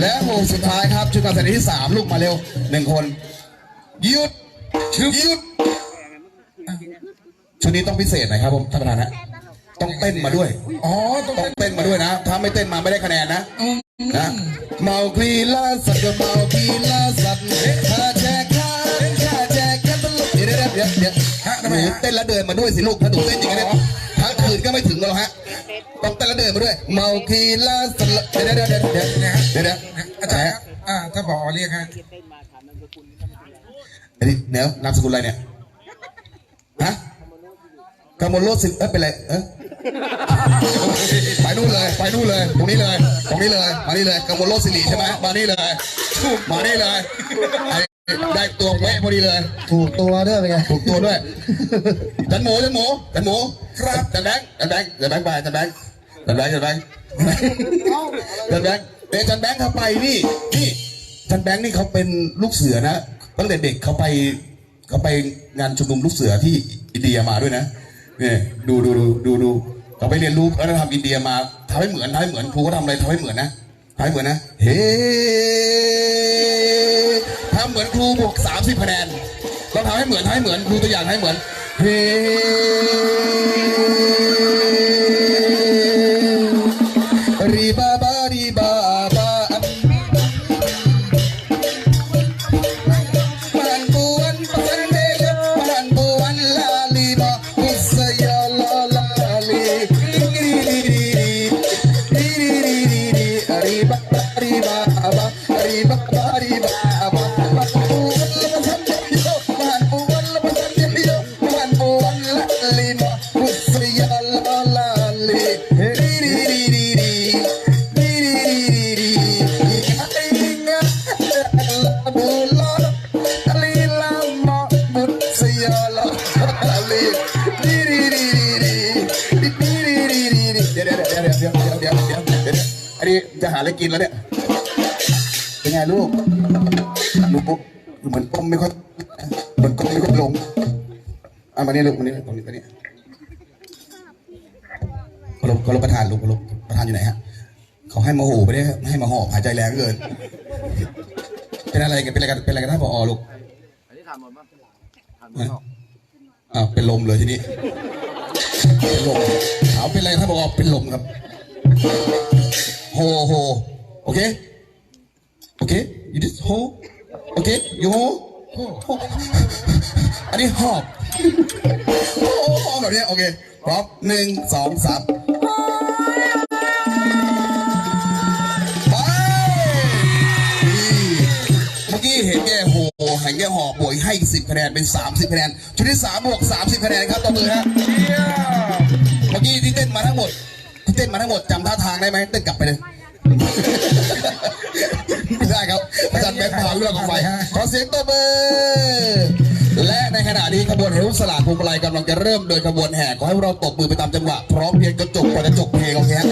และหมู่สุดท้ายครับชุดการแสดงที่สามลูกมาเร็วหนึ่งคนหยุดหยุดชุดนี้ต้องพิเศษหน่อยครับผมท่านประธานฮะต้องเต้นมาด้วย อ๋อ ต้องต้องเต้นมาด้วยนะ ถ้าไม่เต้นมาไม่ได้คะแนนนะ นะเมาคลีลาสัตว์ก็เมาคลีลาสัตว์ข้าแจกข้าข้าแจกกันตลอดเดี๋ยวเดี๋ยวเดี๋ยวเดี๋ยวหนูเต้นแล้วเดินมาด้วยสิลูก ถ้าหนูเต้นอย่างนี้เนี่ยทั้งคืนก็ไม่ถึงหรอกฮะ ต้องเต้นแล้วเดินมาด้วย เมาคลีลาสัตว์เดี๋ยวเดี๋ยวเดี๋ยวเดี๋ยวเดี๋ยวเดี๋ยวเดี๋ยวอาจารย์ครับอ่าถ้าบอกเรียกฮะอันนี้เดี๋ยวนามสกุลอะไรเนี่ยฮะกมลโลดสิเอ้ยเป็นไรเอ้ยไปนู่นเลยไปนู่นเลย ตรงนี้เลย ตรงนี้เลย มานี่เลยกมลโลดสิริใช่ไหมมานี่เลยมานี่เลยไอ้ได้ตัวเป๊ะพอดีเลย ถูกตัวด้วยเป็นไงถูกตัวด้วยจันหมูจันหมูจันหมู ครับจันแบงค์จันแบงค์จันแบงค์ไปจันแบงค์จันแบงค์จันแบงค์จันแบงค์เดี๋ยวจันแบงค์เขาไปนี่นี่จันแบงค์นี่เขาเป็นลูกเสือนะตั้งแต่เด็กเขาไปเขาไปงานชุมนุมลูกเสือที่อินเดียมาด้วยนะเนี่ยดูดูดูดูดูเขาไปเรียนรู้วัฒนธรรมอินเดียมาทำให้เหมือนทำให้เหมือนครูเขาทำอะไรทำให้เหมือนนะทำให้เหมือนนะเฮ้ทำเหมือนครูบวกสามสิบคะแนนเราทำให้เหมือนทำให้เหมือนดูตัวอย่างให้เหมือนเฮ้ อันนี้จะหาอะไรกินแล้วเนี่ย เป็นไงลูกลูกปุ๊บเหมือนก้มไม่ค่อยเหมือนก้มไม่ค่อยลงอะมานี่ลูกมานี่ตรงนี้ตรงนี้เคารพเคารพประธานลูกเคารพประธานอยู่ไหนฮะเขาให้มาโหไม่ได้ให้มาหอบหายใจแรงเกิน เป็นอะไรกันเป็นอะไรกันเป็นอะไรกันท่านผอลูกอันนี้ถามหมดมั้งถามหมอะดอ่าเป็นลมเลยทีนี้เป็นลม ถามเป็นอะไรท่านผอเป็นลมครับ โฮโฮโอเค โอเค you just โฮโอเค you โฮโฮอันนี้หอบโอ้โหอบแบบนี้โอเคพร้อมหนึ่งสองสามไปนี่เมื่อกี้เห็นแก่โหเห็นแก่หอบบวกให้อีกสิบคะแนน เป็นสามสิบคะแนน ชุดที่สามบวกสามสิบคะแนนครับต่อมือฮะเมื่อกี้ที่เต้นมาทั้งหมดที่เต้นมาทั้งหมดจำท่าทางได้ไหมเต้นกลับไปเลยไม่ได้ครับอาจารย์แบงค์พาเรื่องของไฟขอเสียงตบมือและในขณะนี้ขบวนแห่รุสลาดพวงมาลัยกำลังจะเริ่มโดยขบวนแห่ขอให้เราตบมือไปตามจังหวะพร้อมเพรียงจนจบกว่าจะจบเพลงโอเคฮะ